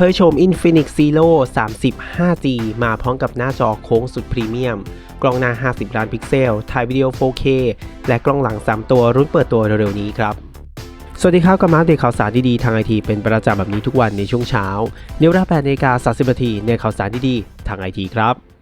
เผยโฉม Infinix Zero 30 5G มาพร้อมกับหน้าจอโค้งสุดพรีเมียม กล้องหน้า 50 ล้านพิกเซล ถ่ายวิดีโอ 4K และกล้องหลัง 3 ตัวรุ่นเปิดตัวเร็วๆนี้ครับ สวัสดีครับกับมาเดตข่าวสารดีๆทางไอทีเป็นประจำแบบนี้ทุกวันในช่วงเช้าในเวราแปนาฬิกา30นาทีในข่าวสารดีๆทางไอทีครับ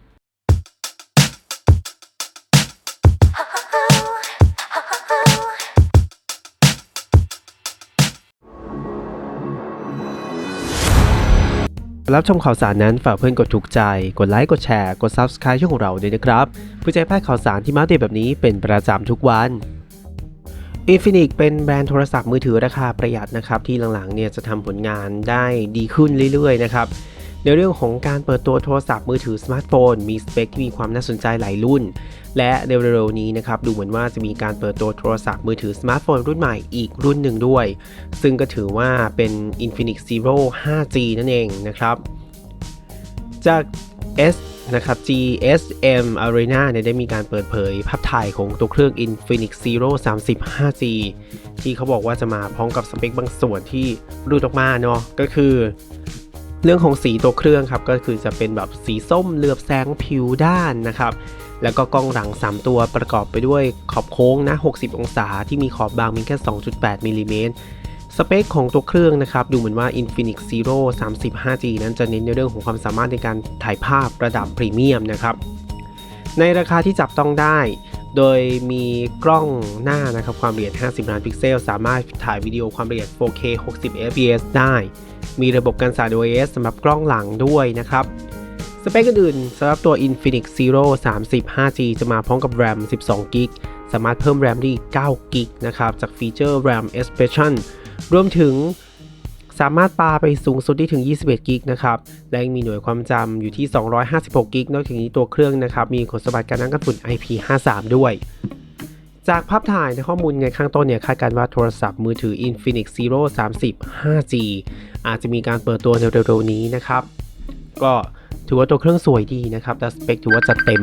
รับชมข่าวสารนั้นฝากเพื่อนกดถูกใจ กดไลค์กดแชร์กด Subscribe ช่องของเราด้วยนะครับเพื่อจะให้พลาดข่าวสารที่มาเดตแบบนี้เป็นประจำทุกวัน Infinix เป็นแบรนด์โทรศัพท์มือถือราคาประหยัดนะครับที่หลังๆเนี่ยจะทำผลงานได้ดีขึ้นเรื่อยๆนะครับ ในเรื่องของการเปิดตัวโทรศัพท์มือถือสมาร์ทโฟน มีสเปคที่มีความน่าสนใจหลายรุ่น และเร็วๆนี้นะครับดูเหมือนว่าจะมีการเปิดตัวโทรศัพท์มือถือสมาร์ทโฟนรุ่นใหม่อีกรุ่นหนึ่งด้วย ซึ่งก็ถือว่าเป็น Infinix Zero 5G นั่นเองนะครับจาก S นะครับ GSM Arena เนี่ยได้มีการเปิดเผยภาพถ่ายของตัวเครื่อง Infinix Zero 30 5G ที่เขาบอกว่าจะมาพร้อมกับสเปคบางส่วนที่รูดออกมาเนาะก็คือ เรื่องของสีตัวเครื่องครับก็คือจะเป็นแบบสีส้มเหลือบแสงผิวด้านนะครับ แล้วก็กล้องหลัง 3 ตัวประกอบไปด้วยขอบโค้งนะ 60 องศาที่มีขอบบางเพียงแค่ 2.8มิลลิเมตรสเปคของตัวเครื่องนะครับ ดูเหมือนว่า Infinix Zero 30 5G นั้นจะเน้นในเรื่องของความสามารถในการถ่ายภาพระดับพรีเมียมนะครับ ในราคาที่จับต้องได้ โดยมีกล้องหน้านะครับความละเอียด 50 ล้านพิกเซล สามารถถ่ายวิดีโอความละเอียด 4K 60 fps ได้ มีระบบการสั่น OS สำหรับกล้องหลังด้วยนะครับ สเปคอื่นๆสำหรับตัว Infinix Zero 30 5G จะมาพร้อมกับ RAM 12 g b สามารถเพิ่ม RAM ได้อีก9 g b นะครับ จากฟีเจอร์ RAM Expression รวมถึง สามารถปาไปสูงสุดได้ถึง 21 กิกนะครับ และยังมีหน่วยความจำอยู่ที่ 256 กิก นอกจากนี้ตัวเครื่องนะครับ มีคุณสมบัติการนั่งกันฝุ่น IP53 ด้วย จากภาพถ่ายในข้อมูลในข้างต้นเนี่ยคาดการณ์ว่าโทรศัพท์มือถือ Infinix Zero 30 5G อาจจะมีการเปิดตัวในเร็วๆนี้นะครับ ก็ถือว่าตัวเครื่องสวยดีนะครับ แต่สเปคถือว่าจะเต็ม